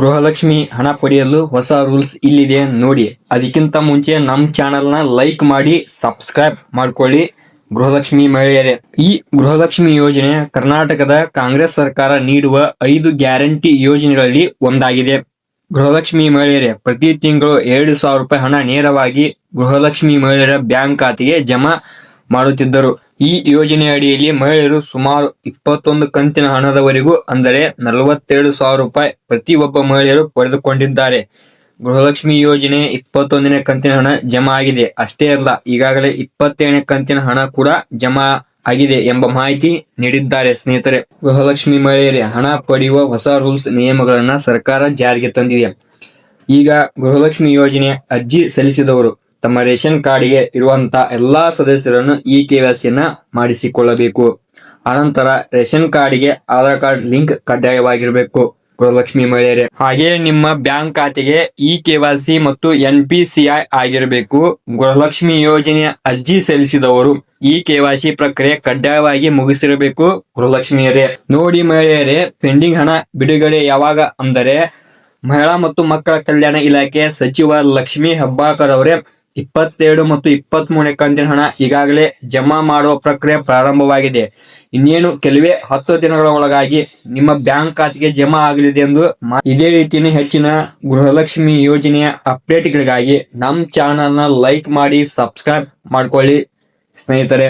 ಗೃಹಲಕ್ಷ್ಮಿ ಹಣ ಪಡೆಯಲು ಹೊಸ ರೂಲ್ಸ್ ಇಲ್ಲಿದೆ ನೋಡಿ. ಅದಕ್ಕಿಂತ ಮುಂಚೆ ನಮ್ಮ ಚಾನೆಲ್ನ ಲೈಕ್ ಮಾಡಿ, ಸಬ್ಸ್ಕ್ರೈಬ್ ಮಾಡ್ಕೊಳ್ಳಿ ಗೃಹಲಕ್ಷ್ಮಿ ಮಹಿಳೆಯರೇ. ಈ ಗೃಹಲಕ್ಷ್ಮಿ ಯೋಜನೆ ಕರ್ನಾಟಕದ ಕಾಂಗ್ರೆಸ್ ಸರ್ಕಾರ ನೀಡುವ ಐದು ಗ್ಯಾರಂಟಿ ಯೋಜನೆಗಳಲ್ಲಿ ಒಂದಾಗಿದೆ. ಗೃಹಲಕ್ಷ್ಮಿ ಮಹಿಳೆಯರೇ, ಪ್ರತಿ ತಿಂಗಳು ಎರಡು ಸಾವಿರ ರೂಪಾಯಿ ಹಣ ನೇರವಾಗಿ ಗೃಹಲಕ್ಷ್ಮಿ ಮಹಿಳೆಯರ ಬ್ಯಾಂಕ್ ಖಾತೆಗೆ ಜಮಾ ಮಾಡುತ್ತಿದ್ದರು. ಈ ಯೋಜನೆ ಅಡಿಯಲ್ಲಿ ಮಹಿಳೆಯರು ಸುಮಾರು ಇಪ್ಪತ್ತೊಂದು ಕಂತಿನ ಹಣದವರೆಗೂ, ಅಂದರೆ ನಲವತ್ತೆರಡು ಸಾವಿರ ರೂಪಾಯಿ ಪ್ರತಿಯೊಬ್ಬ ಮಹಿಳೆಯರು ಪಡೆದುಕೊಂಡಿದ್ದಾರೆ. ಗೃಹಲಕ್ಷ್ಮಿ ಯೋಜನೆ ಇಪ್ಪತ್ತೊಂದನೇ ಕಂತಿನ ಹಣ ಜಮಾ ಆಗಿದೆ. ಅಷ್ಟೇ ಅಲ್ಲ, ಈಗಾಗಲೇ ಇಪ್ಪತ್ತೇಳನೇ ಕಂತಿನ ಹಣ ಕೂಡ ಜಮಾ ಆಗಿದೆ ಎಂಬ ಮಾಹಿತಿ ನೀಡಿದ್ದಾರೆ ಸ್ನೇಹಿತರೆ. ಗೃಹಲಕ್ಷ್ಮಿ ಮಹಿಳೆಯರಿಗೆ ಹಣ ಪಡೆಯುವ ಹೊಸ ರೂಲ್ಸ್, ನಿಯಮಗಳನ್ನ ಸರ್ಕಾರ ಜಾರಿಗೆ ತಂದಿದೆ. ಈಗ ಗೃಹಲಕ್ಷ್ಮಿ ಯೋಜನೆ ಅರ್ಜಿ ಸಲ್ಲಿಸಿದವರು ತಮ್ಮ ರೇಷನ್ ಕಾರ್ಡ್ಗೆ ಇರುವಂತ ಎಲ್ಲಾ ಸದಸ್ಯರನ್ನು ಈ ಕೆವೈಸಿಯನ್ನ ಮಾಡಿಸಿಕೊಳ್ಳಬೇಕು. ಅನಂತರ ರೇಷನ್ ಕಾರ್ಡ್ಗೆ ಆಧಾರ್ ಕಾರ್ಡ್ ಲಿಂಕ್ ಕಡ್ಡಾಯವಾಗಿರಬೇಕು. ಗೃಹಲಕ್ಷ್ಮಿ ಮಹಿಳೆಯರೇ. ಹಾಗೆ ನಿಮ್ಮ ಬ್ಯಾಂಕ್ ಖಾತೆಗೆ ಇ ಕೆವೈಸಿ ಮತ್ತು ಎನ್ ಪಿ ಸಿ ಐ ಆಗಿರಬೇಕು. ಗೃಹಲಕ್ಷ್ಮಿ ಯೋಜನೆಯ ಅರ್ಜಿ ಸಲ್ಲಿಸಿದವರು ಈ ಕೆವೈಸಿ ಪ್ರಕ್ರಿಯೆ ಕಡ್ಡಾಯವಾಗಿ ಮುಗಿಸಿರಬೇಕು. ಗೃಹಲಕ್ಷ್ಮಿಯರೇ, ನೋಡಿ ಮಹಿಳೆಯರೇ, ಪೆಂಡಿಂಗ್ ಹಣ ಬಿಡುಗಡೆ ಯಾವಾಗ ಅಂದರೆ ಮಹಿಳಾ ಮತ್ತು ಮಕ್ಕಳ ಕಲ್ಯಾಣ ಇಲಾಖೆ ಸಚಿವ ಲಕ್ಷ್ಮಿ ಹೆಬ್ಬಾಳ್ಕರ್ ಅವರೇ ಇಪ್ಪತ್ತೆರಡು ಮತ್ತು ಇಪ್ಪತ್ತ್ ಮೂರನೇ ಕಂತಿನ ಹಣ ಈಗಾಗಲೇ ಜಮಾ ಮಾಡುವ ಪ್ರಕ್ರಿಯೆ ಪ್ರಾರಂಭವಾಗಿದೆ. ಇನ್ನೇನು ಕೆಲವೇ ಹತ್ತು ದಿನಗಳ ಒಳಗಾಗಿ ನಿಮ್ಮ ಬ್ಯಾಂಕ್ ಖಾತೆಗೆ ಜಮಾ ಆಗಲಿದೆ ಎಂದು ಇದೇ ರೀತಿಯ ಹೆಚ್ಚಿನ ಗೃಹಲಕ್ಷ್ಮಿ ಯೋಜನೆಯ ಅಪ್ಡೇಟ್ಗಳಿಗಾಗಿ ನಮ್ಮ ಚಾನಲ್ನ ಲೈಕ್ ಮಾಡಿ, ಸಬ್ಸ್ಕ್ರೈಬ್ ಮಾಡ್ಕೊಳ್ಳಿ ಸ್ನೇಹಿತರೆ.